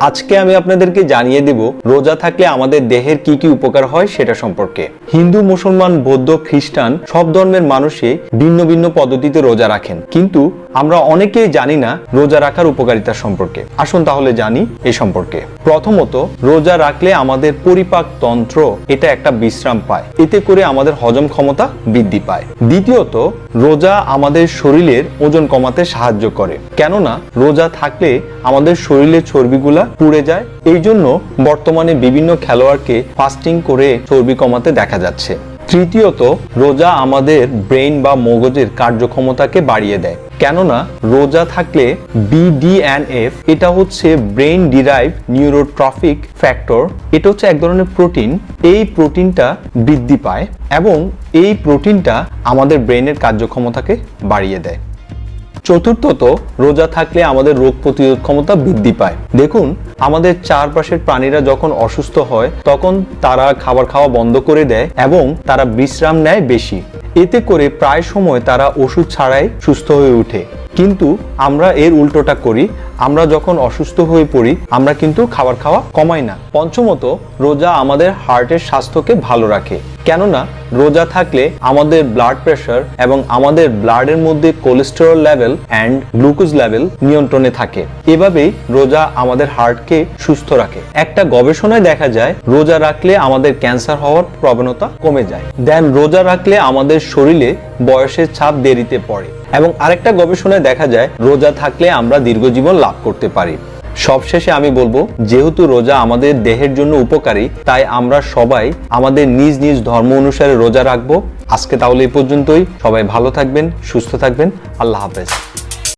আজকে আমি আপনাদেরকে জানিয়ে দেব, রোজা থাকলে আমাদের দেহের কি কি উপকার হয় সেটা সম্পর্কে। হিন্দু, মুসলমান, বৌদ্ধ, খ্রিস্টান সব ধর্মের মানুষই ভিন্ন ভিন্ন পদ্ধতিতে রোজা রাখেন। কিন্তু আমরা অনেকেই জানি না রোজা রাখার উপকারিতা সম্পর্কে। আসুন তাহলে জানি এই সম্পর্কে। প্রথমত, রোজা রাখলে আমাদের পরিপাক তন্ত্র এটা একটা বিশ্রাম পায়। এতে করে আমাদের হজম ক্ষমতা বৃদ্ধি পায়। দ্বিতীয়ত, রোজা আমাদের শরীরের ওজন কমাতে সাহায্য করে। কেননা, রোজা থাকলে আমাদের শরীরের চর্বিগুলা পুড়ে যায়। এই জন্য বর্তমানে বিভিন্ন খেলোয়াড়কে ফাস্টিং করে চর্বি কমাতে দেখা যাচ্ছে। তৃতীয়ত, রোজা আমাদের ব্রেন বা মগজের কার্যক্ষমতাকে বাড়িয়ে দেয়। কেননা, রোজা থাকলে বিডিএনএফ এটা হচ্ছে ব্রেন ডিরাইভ নিউরোট্রফিক ফ্যাক্টর, এটা হচ্ছে এক ধরনের প্রোটিন, এই প্রোটিনটা বৃদ্ধি পায় এবং এই প্রোটিনটা আমাদের ব্রেনের কার্যক্ষমতাকে বাড়িয়ে দেয়। চতুর্থত, রোজা থাকলে আমাদের রোগ প্রতিরোধ ক্ষমতা বৃদ্ধি পায়। দেখুন, আমাদের চারপাশের প্রাণীরা যখন অসুস্থ হয়, তখন তারা খাবার খাওয়া বন্ধ করে দেয় এবং তারা বিশ্রাম নেয় বেশি। এতে করে প্রায় সময় তারা ওষুধ ছাড়াই সুস্থ হয়ে ওঠে। কিন্তু আমরা এর উল্টোটা করি। আমরা যখন অসুস্থ হয়ে পড়ি, আমরা কিন্তু খাবার খাওয়া কমাই না। পঞ্চমত, রোজা আমাদের হার্টের স্বাস্থ্যকে ভালো রাখে। কেননা, রোজা থাকলে আমাদের ব্লাড প্রেশার এবং আমাদের ব্লাডের মধ্যে cholesterol level and glucose level নিয়ন্ত্রণে থাকে। এভাবেই রোজা আমাদের হার্টকে সুস্থ রাখে। একটা গবেষণায় দেখা যায়, রোজা রাখলে আমাদের ক্যান্সার হওয়ার প্রবণতা কমে যায়। দেন রোজা রাখলে আমাদের শরীরে বয়সের ছাপ দেরিতে পড়ে। এবং আরেকটা গবেষণায় দেখা যায়, রোজা থাকলে আমরা দীর্ঘজীবন লাভ করতে পারি। সবশেষে আমি বলব, যেহেতু রোজা আমাদের দেহের জন্য উপকারী, তাই আমরা সবাই আমাদের নিজ নিজ ধর্ম অনুসারে রোজা রাখব। আজকে তাহলে এই পর্যন্তই। সবাই ভালো থাকবেন, সুস্থ থাকবেন। আল্লাহ হাফেজ।